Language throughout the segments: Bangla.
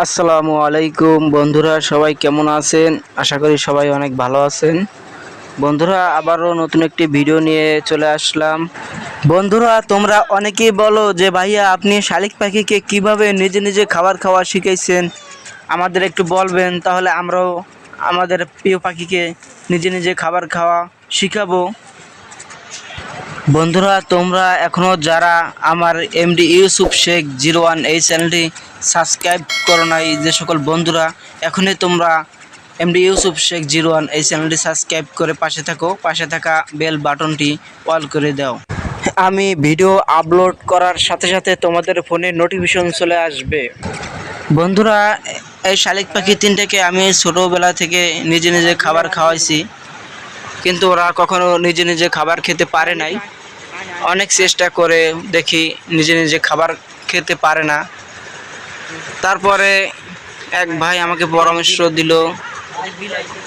আসসালামু আলাইকুম। বন্ধুরা, সবাই কেমন আছেন? আশা করি সবাই অনেক ভালো আছেন। বন্ধুরা, আবারও নতুন একটি ভিডিও নিয়ে চলে আসলাম। বন্ধুরা, তোমরা অনেকেই বলো যে, ভাইয়া, আপনি শালিক পাখিকে কীভাবে নিজে নিজে খাবার খাওয়া শিখাইছেন? আমাদের একটু বলবেন, তাহলে আমরাও আমাদের প্রিয় পাখিকে নিজে নিজে খাবার খাওয়া শিখাবো। বন্ধুরা, তোমরা এখনও যারা আমার MD Yusuf Sheikh zero one এই চ্যানেলটি সাবস্ক্রাইব করো নাই, যে সকল বন্ধুরা, এখনই তোমরা MD Yusuf Sheikh zero one এই চ্যানেলটি সাবস্ক্রাইব করে পাশে থাকো, পাশে থাকা বেল বাটনটি অল করে দাও। আমি ভিডিও আপলোড করার সাথে সাথে তোমাদের ফোনে নোটিফিকেশন চলে আসবে। বন্ধুরা, এই শালিক পাখি তিনটাকে আমি ছোটোবেলা থেকে নিজে নিজে খাবার খাওয়াইছি, কিন্তু ওরা কখনো নিজে নিজে খাবার খেতে পারে নাই। অনেক চেষ্টা করে দেখি নিজে নিজে খাবার খেতে পারে না। তারপরে এক ভাই আমাকে পরামর্শ দিল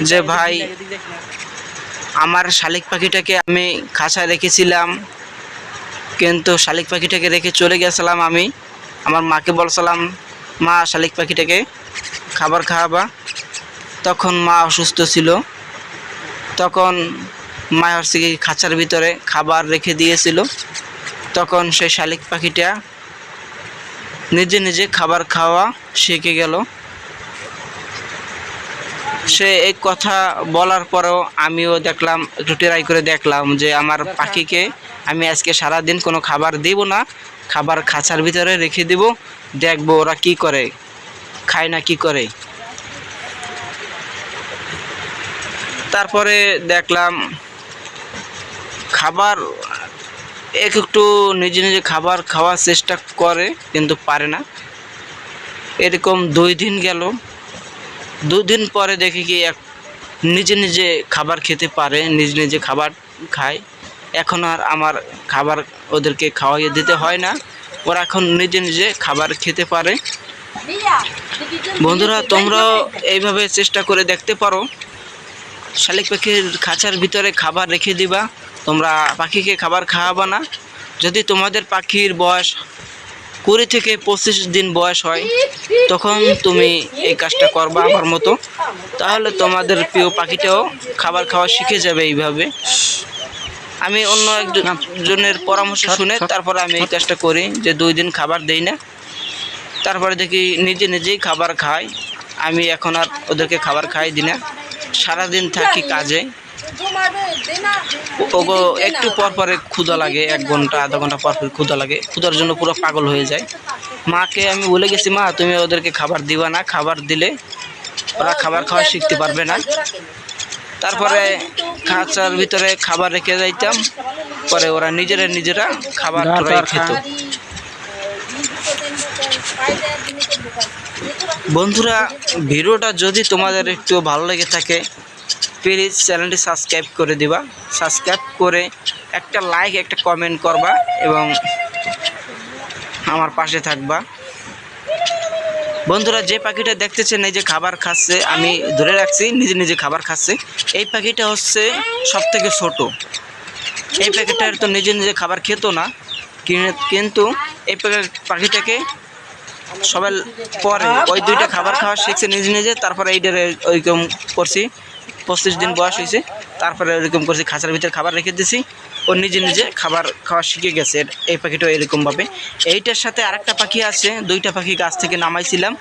যে, ভাই, আমার শালিক পাখিটাকে আমি খাঁচায় রেখেছিলাম, কিন্তু শালিক পাখিটাকে রেখে চলে গেছিলাম আমি। আমার মাকে বলছিলাম, মা, শালিক পাখিটাকে খাবার খাওয়াবা। তখন মা অসুস্থ ছিল। তখন মা হচ্ছে কি খাঁচার ভিতরে খাবার রেখে দিয়েছিল। তখন সেই শালিক পাখিটা নিজে নিজে খাবার খাওয়া শিখে গেল। সে এই কথা বলার পরেও আমিও দেখলাম, একটু ট্রাই করে দেখলাম যে আমার পাখিকে আমি আজকে সারাদিন কোনো খাবার দেব না, খাবার খাঁচার ভিতরে রেখে দেব, দেখব ওরা কি করে, খায় না কি করে। তারপরে দেখলাম খাবার, এক একটু নিজে নিজে খাবার খাওয়ার চেষ্টা করে, কিন্তু পারে না। এরকম দুই দিন গেল। দুই দিন পরে দেখি কি এক, নিজে নিজে খাবার খেতে পারে, নিজে নিজে খাবার খায়। এখন আর আমার খাবার ওদেরকে খাওয়াইয়ে দিতে হয় না। ওরা এখন নিজে নিজে খাবার খেতে পারে। বন্ধুরা তোমরাও এইভাবে চেষ্টা করে দেখতে পারো। শালিক পাখির খাঁচার ভিতরে খাবার রেখে দিবা। তোমরা পাখিকে খাবার খাওয়াবা না। যদি তোমাদের পাখির বয়স কুড়ি থেকে পঁচিশ দিন বয়স হয় তখন তুমি এই কাজটা করবা আমার মতো। তাহলে তোমাদের প্রিয় পাখিটাও খাবার খাওয়া শিখে যাবে এইভাবে। আমি অন্য একজনের পরামর্শ শুনে তারপরে আমি এই কাজটা করি যে দুই দিন খাবার দেই না। তারপরে দেখি নিজে নিজেই খাবার খায় আমি এখন আর ওদেরকে খাবার খাই দিই না। সারাদিন থাকি কাজে। ওগো একটু পর পরে ক্ষুধা লাগে এক ঘণ্টা আধা ঘণ্টা পর পর ক্ষুধা লাগে। ক্ষুধার জন্য পুরো পাগল হয়ে যায়। মাকে আমি বলে গেছি মা তুমি ওদেরকে খাবার দিবা না খাবার দিলে ওরা খাবার খাওয়া শিখতে পারবে না। তারপরে খাঁচার ভিতরে খাবার রেখে যাইতাম। পরে ওরা নিজেরা নিজেরা খাবার খেত। বন্ধুরা ভিডিওটা যদি তোমাদের একটু ভালো লেগে থাকে প্লিজ চ্যানেলটি সাবস্ক্রাইব করে দিবা। সাবস্ক্রাইব করে একটা লাইক একটা কমেন্ট করবা এবং আমার পাশে থাকবা। বন্ধুরা, যে পাখিটা দেখতেছেন, এই যে খাবার খাচ্ছে, আমি ধরে রাখছি, নিজে নিজে খাবার খাচ্ছে। এই পাখিটা হচ্ছে সব থেকে ছোট। এই পাখিটার তো নিজে নিজে খাবার খেত না, কিনে- কিন্তু এই পাখিটাকে সবাই পরে, ওই দুইটা খাবার খাওয়া শিখছে নিজে নিজে, তারপরে এইটারে ওইরকম করছি। পঁচিশ দিন বয়স হয়েছে। তারপরে ওইরকম করছি খাঁচার ভিতরে খাবার রেখে দিছি। ও নিজে নিজে খাবার খাওয়া শিখে গেছে এই পাখিটাও এরকমভাবে। এইটার সাথে আরেকটা পাখি আছে দুইটা পাখি গাছ থেকে নামাইছিলাম।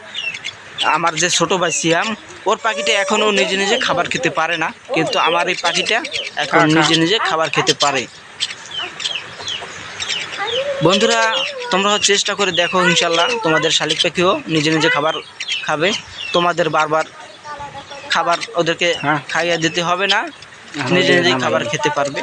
আমার যে ছোটো ভাই সিয়াম ওর পাখিটা এখনও নিজে নিজে খাবার খেতে পারে না কিন্তু আমার এই পাখিটা এখন নিজে নিজে খাবার খেতে পারে। বন্ধুরা তোমরাও চেষ্টা করে দেখো ইনশাল্লাহ তোমাদের শালিক পাখিও নিজে নিজে খাবার খাবে। তোমাদের বারবার খাবার ওদেরকে খাইয়ে দিতে হবে না। নিজে নিজেই খাবার খেতে পারবে।